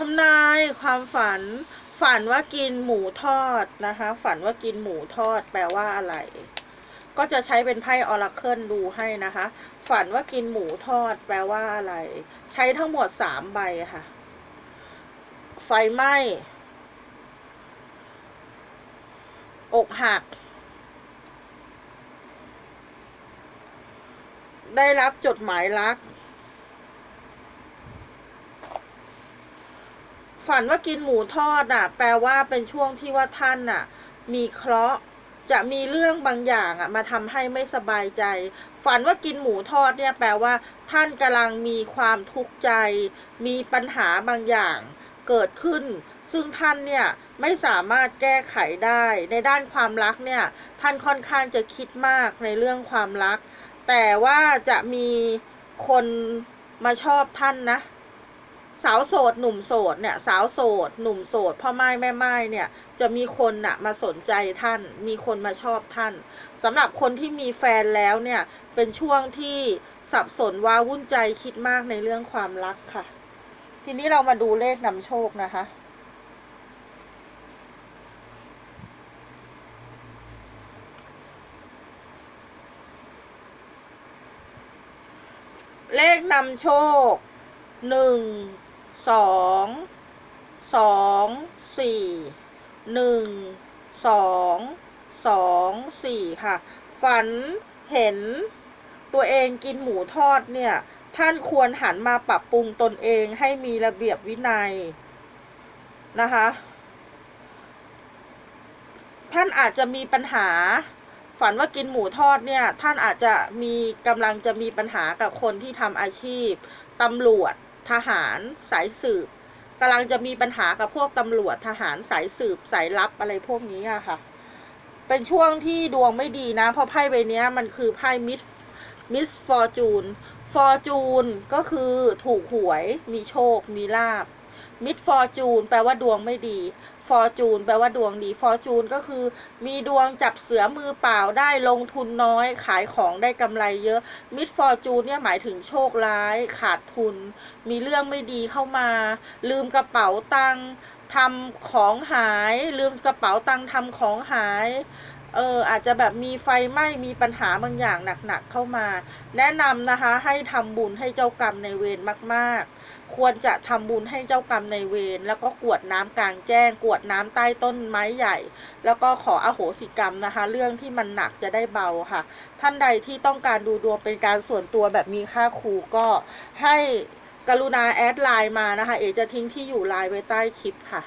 ทำนายความฝัน ฝันว่ากินหมูทอดนะคะ ฝันว่ากินหมูทอดแปลว่าอะไร ก็จะใช้เป็นไพ่ออราเคิลดูให้นะคะ ฝันว่ากินหมูทอด แปลว่าอะไร ใช้ทั้งหมดสามใบค่ะ ไฟไหม้อกหัก ได้รับจดหมายรัก ฝันว่ากินหมูทอดอะ แปลว่าเป็นช่วงที่ว่าท่านอะ มีเคราะห์จะมีเรื่องบางอย่างอะ มาทำให้ไม่สบายใจ ฝันว่ากินหมูทอดเนี่ย แปลว่า ท่านกำลังมีความทุกข์ใจ มีปัญหาบางอย่างเกิดขึ้น ซึ่งท่านเนี่ยไม่สามารถแก้ไขได้ ในด้านความรักเนี่ย ท่านค่อนข้างจะคิดมากในเรื่องความรัก แต่ว่าจะมีคนมาชอบท่านนะ สาวโสดหนุ่มโสดเนี่ยสาวโสดหนุ่มโสดพ่อไม้แม่ไม้เนี่ยจะมีคนน่ะมาสนใจท่าน มีคนมาชอบท่านสำหรับคนที่มีแฟนแล้วเนี่ยเป็นช่วงที่สับสนว้าวุ่นใจคิดมากในเรื่องความรักค่ะ ทีนี้เรามาดูเลขนำโชคนะคะเลขนำโชคหนึ่ง สองสองสี่หนึ่งสองสองสี่ค่ะ ฝันเห็นตัวเองกินหมูทอดเนี่ย ท่านควรหันมาปรับปรุงตนเองให้มีระเบียบวินัยนะคะ ท่านอาจจะมีปัญหา ฝันว่ากินหมูทอดเนี่ย ท่านอาจจะมีกำลังจะมีปัญหากับคนที่ทำอาชีพตำรวจ ทหารสายสืบกำลังจะมีปัญหากับพวกตำรวจทหารสายสืบสายลับอะไรพวกนี้อะค่ะ เป็นช่วงที่ดวงไม่ดีนะ เพราะไพ่ใบนี้มันคือไพ่มิสมิสฟอร์จูนฟอร์จูนก็คือถูกหวยมีโชคมีลาบ มิดฟอร์จูนแปลว่าดวงไม่ดีฟอร์จูนแปลว่าดวงดีฟอร์จูนก็คือ มีดวงจับเสือมือเปล่าได้ลงทุนน้อย ขายของได้กำไรเยอะมิดฟอร์จูนเนี่ยหมายถึงโชคร้าย ขาดทุน มีเรื่องไม่ดีเข้ามา ลืมกระเป๋าตังค์ ทำของหาย ลืมกระเป๋าตังค์ทำของหายเอออาจจะแบบมีไฟไหม้มีปัญหาบางอย่างหนักๆเข้ามา แนะนำนะคะให้ทำบุญให้เจ้ากรรมในเวรมากๆ ควรจะทำบุญให้เจ้ากรรมในเวรแล้วก็กวดน้ำกลางแจ้ง กวดน้ำใต้ต้นไม้ใหญ่ แล้วก็ขออโหสิกรรมนะคะ เรื่องที่มันหนักจะได้เบาค่ะ ท่านใดที่ต้องการดูดวงเป็นการส่วนตัวแบบมีค่าครูก็ให้ กรุณาแอดไลน์มานะคะ เอจะทิ้งที่อยู่ไลน์ไว้ใต้คลิปค่ะ